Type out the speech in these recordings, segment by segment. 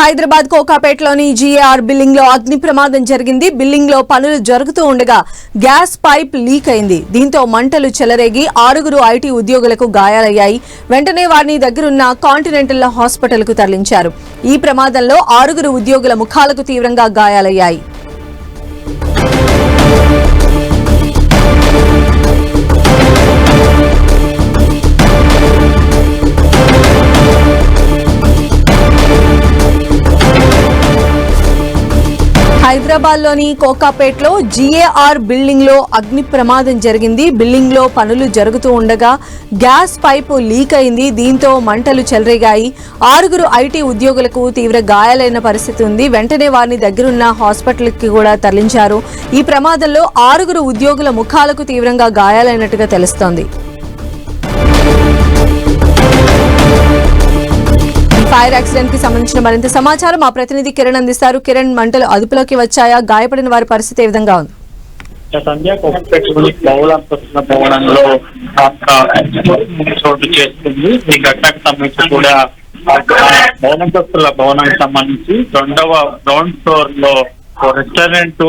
హైదరాబాద్ కోకాపేటలోని జీఏఆర్ బిల్లింగ్లో అగ్ని ప్రమాదం జరిగింది. బిల్లింగ్లో పనులు జరుగుతూ ఉండగా గ్యాస్ పైప్ లీక్ అయింది. దీంతో మంటలు చెలరేగి ఆరుగురు ఐటీ ఉద్యోగులకు గాయాలయ్యాయి. వెంటనే వారిని దగ్గరున్న కాంటినెంటల్ హాస్పిటల్కు తరలించారు. ఈ ప్రమాదంలో ఆరుగురు ఉద్యోగుల ముఖాలకు తీవ్రంగా గాయాలయ్యాయి. హైదరాబాద్లోని కోకాపేట్లో కోకాపేటలో జీఏఆర్ బిల్డింగ్లో అగ్ని ప్రమాదం జరిగింది. బిల్డింగ్లో పనులు జరుగుతూ ఉండగా గ్యాస్ పైపు లీక్ అయింది. దీంతో మంటలు చెలరేగాయి. ఆరుగురు ఐటీ ఉద్యోగులకు తీవ్ర గాయాలైన పరిస్థితి ఉంది. వెంటనే వారిని దగ్గరున్న హాస్పిటల్కి కూడా తరలించారు. ఈ ప్రమాదంలో ఆరుగురు ఉద్యోగుల ముఖాలకు తీవ్రంగా గాయాలైనట్టుగా తెలుస్తోంది. ఫైర్ యాక్సిడెంట్కి సంబంధించిన మరింత సమాచారం మా ప్రతినిధి కిరణ్ అందిస్తారు. కిరణ్ మంటలు అదుపులోకి వచ్చాయా? గాయపడిన వారి పరిస్థితి ఏ విధంగా ఉంది? సంధ్య కొప్పపెట్టుకుని బహుళంతస్తున్న భవనంలో చోటు చేస్తుంది ఈ ఘటనకు సంబంధించి కూడా ఆ భవనానికి సంబంధించి రెండవ గ్రౌండ్ ఫ్లోర్లో రెస్టారెంట్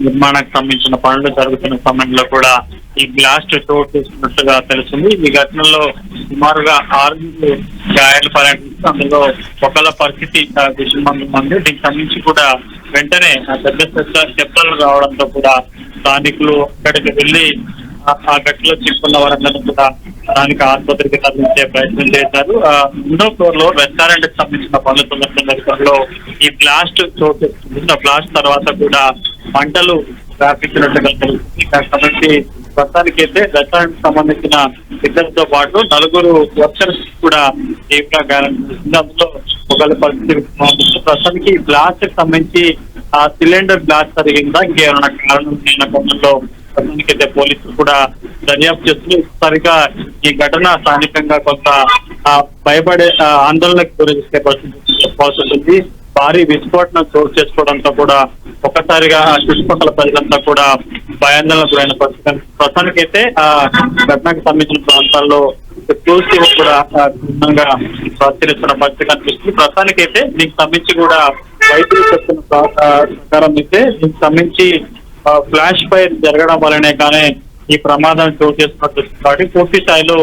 నిర్మాణానికి సంబంధించిన పనులు జరుగుతున్న సమయంలో కూడా ఈ బ్లాస్ట్ చోటు చేసుకున్నట్టుగా తెలిసింది ఈ ఘటనలో సుమారుగా ఆరుగురు గాయాలు పర్యటిస్తూ అందులో ఒకళ్ళ పరిస్థితి విషమంగా ఉంది. దీనికి సంబంధించి కూడా వెంటనే పెద్ద పెద్ద చెప్పలు రావడంతో కూడా స్థానికులు అక్కడికి వెళ్ళి ఆ- గట్టిలో చిక్కున్న వారందరూ కూడా స్థానిక ఆసుపత్రికి తరలించే ప్రయత్నం చేశారు. ఆ, రెండో ఫ్లోర్లో రెస్టారెంట్కి సంబంధించిన పనులు సందర్భంలో ఈ బ్లాస్ట్ చోటు బ్లాస్ట్ తర్వాత కూడా పంటలు వ్యాపించినట్టుగా తెలుస్తుంది సంబంధించి ప్రస్తుతానికి అయితే రెస్టారెంట్ సంబంధించిన ఇద్దరితో పాటు నలుగురు వర్కర్స్ కూడా తీవ్ర గాయం అందులో ఒకరి పరిస్థితి ప్రస్తుతానికి బ్లాస్ట్కి సంబంధించి ఆ సిలిండర్ బ్లాస్ట్ జరిగిందా ఇంకేమైనా కారణం లేని కోణంలో ప్రస్తుతానికైతే పోలీసులు కూడా దర్యాప్తు చేస్తూ సరిగా ఈ ఘటన స్థానికంగా కొంత భయపడే ఆందోళనకు గురి చేసే పరిస్థితి చెప్పాల్సి ఉంటుంది భారీ విస్ఫోటనం చోటు చేసుకోవడంతో కూడా ఒక్కసారిగా చుట్టుపక్కల ప్రజలంతా కూడా భయాందోళన గురైన పరిస్థితి. అయితే ఆ ఘటనకు సంబంధించిన ప్రాంతాల్లో పూర్తి కూడా ఆ, భిన్నంగా పరిశీలిస్తున్న పరిస్థితి కనిపిస్తుంది. ప్రస్తుతానికైతే దీనికి సంబంధించి కూడా వైద్యులు చెప్తున్న ప్రకారం అయితే దీనికి సంబంధించి ఫ్లాష్ ఫైర్ జరగడం వల్లనే కానీ ఈ ప్రమాదం చోటు చేసుకున్నట్టు కాబట్టి పూర్తి స్థాయిలో